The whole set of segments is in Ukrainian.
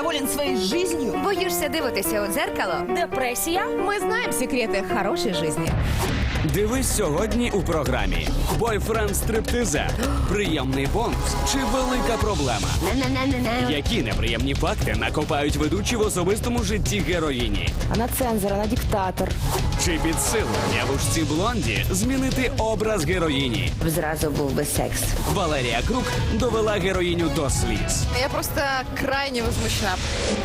недоволен своей жизнью? Боїшся дивитися у дзеркало? Депресія? Ми знаємо секрети хорошей жизни. Дивись сьогодні у програмі Бойфренд стриптизер. Приємний бонус чи велика проблема? Які неприємні факти накопають ведучі в особистому житті героїні? Вона цензор, вона диктатор. Чи під силу дівушці блонді змінити образ героїні? Зразу був би секс. Валерія Крук довела героїню до сліз. Я просто крайне возмущена.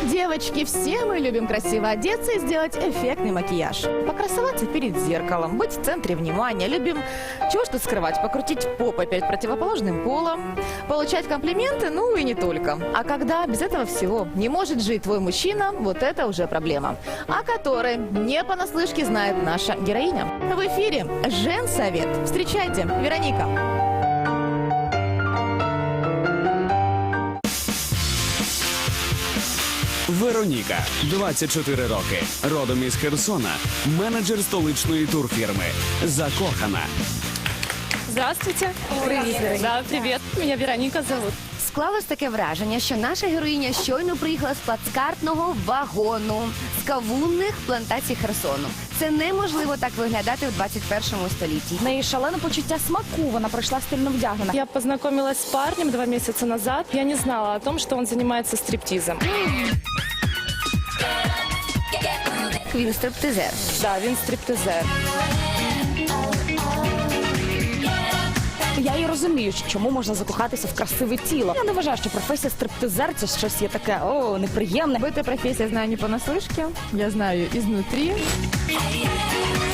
Девочки, все мы любим красиво одеться и сделать эффектный макияж. Покрасоваться перед зеркалом, быть в центре внимания. Любим, чего ж тут скрывать, покрутить попой перед противоположным полом, получать комплименты, ну и не только. А когда без этого всего не может жить твой мужчина, вот это уже проблема. О которой не понаслышке знает наша героиня. В эфире Женсовет. Встречайте, Вероника. Вероніка, 24 роки, родом із Херсона, менеджер столичної турфірми. Закохана. Здравствуйте. Привет. Да, привет. Меня Вероника зовут. Склалось таке враження, що наша героїня щойно приїхала з плацкартного вагону з кавунних плантацій Херсону. Це неможливо так виглядати в 21 столітті. В неї шалене почуття смаку, вона пройшла стильно вдягнена. Я познайомилась з парнем два місяці назад. Я не знала о том, що він займається стриптизом. Він стриптизер. Да, він стриптизер. Я і розумію, що чому можна закохатися в красиве тіло. Я не вважаю, що професія стриптизер це щось є таке о, неприємне. Об этой профессии я знаю не понаслышке, я знаю ее изнутри.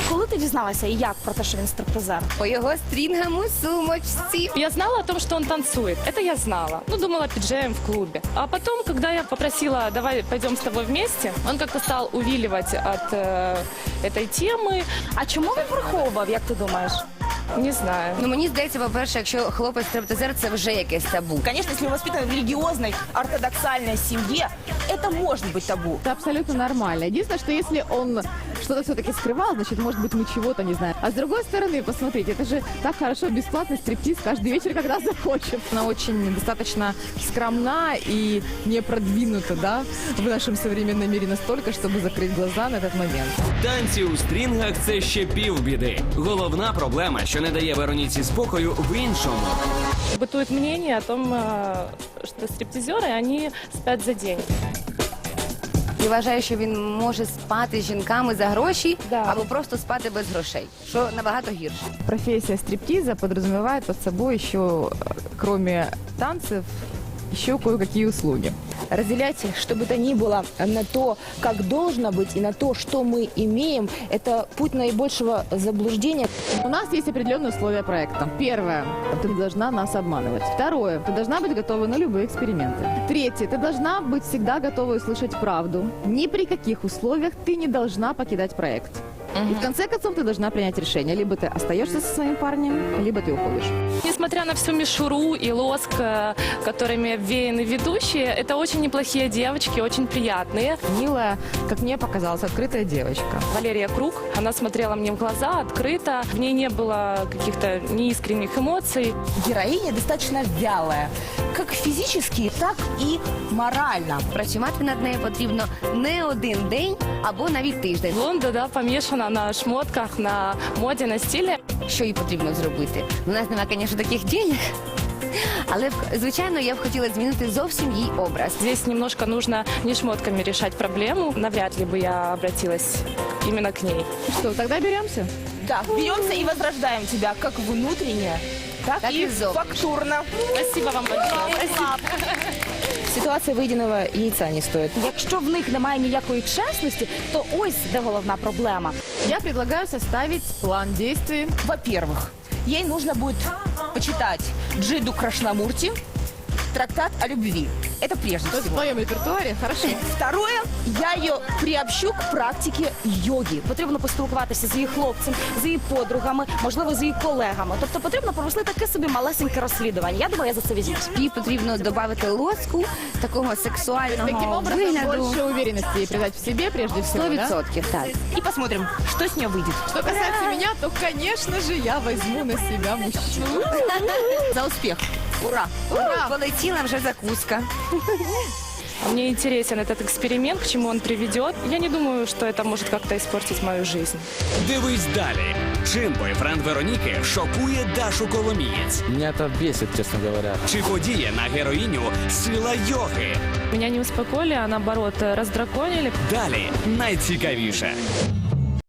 Коли ти дізналася і як про те, що він стриптизер? По його стрінгам у сумочці. Я знала о том, что он танцует. Это я знала. Ну, думала, пиджеем в клубе. А потом, когда я попросила, давай пойдем с тобой вместе, он как-то стал увиливать от э, этой темы. А чому він приховував, як ти думаєш? Не знаю. Ну мені здається, по-перше, якщо хлопець стриптизер, це вже якесь табу. Конечно, если мы воспитаны в религиозной, ортодоксальной семье, это может быть табу. Это абсолютно нормально. Единственное, что если он что-то все-таки скрывал, значит, может быть, мы чего-то не знаем. А с другой стороны, посмотрите, это же так хорошо, бесплатный стриптиз каждый вечер, когда захочет. Она очень достаточно скромна и не продвинута, да, в нашем современном мире настолько, чтобы закрыть глаза на этот момент. Танці у стрінгах це ще півбіди. Головна проблема, що не дає Вероніці спокою, в іншому. Бытует мнение о том, э, что стриптизеры, они спят за день. І вважає, що він може спати з жінками за гроші Да. або просто спати без грошей, що набагато гірше. Профессия стриптиза подразумевает под собой еще, э, кроме танцев, еще кое-какие услуги. Разделять, что бы то ни было, на то, как должно быть, и на то, что мы имеем, это путь наибольшего заблуждения. У нас есть определенные условия проекта. Первое, ты должна нас обманывать. Второе, ты должна быть готова на любые эксперименты. Третье, ты должна быть всегда готова услышать правду. Ни при каких условиях ты не должна покидать проект. И в конце концов ты должна принять решение. Либо ты остаешься со своим парнем, либо ты уходишь Несмотря на всю мишуру и лоск, э, которыми обвеяны ведущие, это очень неплохие девочки, очень приятные. Милая, как мне показалось, открытая девочка. Валерия Круг, она смотрела мне в глаза открыто, в ней не было каких-то неискренних эмоций. Героиня достаточно вялая, как физически, так и морально. Працювати над нею потрібно не один день або навіть тиждень. Блонда, да, помешана на шмотках, на моде, на стиле. Що їй потрібно зробити? У нас немає, звісно, таких денег. Але б, звичайно, я б хотіла змінити зовсім їй образ. Здесь немножко нужно не шмотками решать проблему. Навряд ли бы я обратилась именно к ней. Что, тогда беремся? Да, беремся и возрождаем тебя как внутренне, так, Так и и зовнішнє. фактурно. Спасибо вам большое. Ситуація вийденого яйця не стоїть. Якщо в них немає ніякої чесності, то ось де головна проблема. Я предлагаю составить план действий. Во-первых, ей нужно будет почитать Джиду Крашнамурти, трактат о любви. Это прежде есть в всего. твоем репертуаре, хорошо. Второе, я ее приобщу к практике йоги. Потрібно поспілкуватися з її хлопцем, з її подругами, можливо, з її колегами. Тобто потрібно провести таке собі малесеньке розслідування. Я думаю, я за це візьмусь. Їй потрібно додати лоску, такого сексуального Таким образом, вигляду. больше уверенности ей придать в себе прежде всего. Сто да? відсотків, так. И посмотрим, что с нее выйдет. Что касается меня, то, конечно же, я возьму на себя мужчину. За успех. Ура! Ура! Полетіла вже закуска. Мне интересен этот эксперимент, к чему он приведет. Я не думаю, что это может как-то испортить мою жизнь. Дивись далі. Чим бойфренд Вероніки шокує Дашу Коломієць? Меня это бесит, честно говоря. Чи подіє на героїню сила йоги? Меня не успокоили, а наоборот раздраконили. Далі найцікавіше.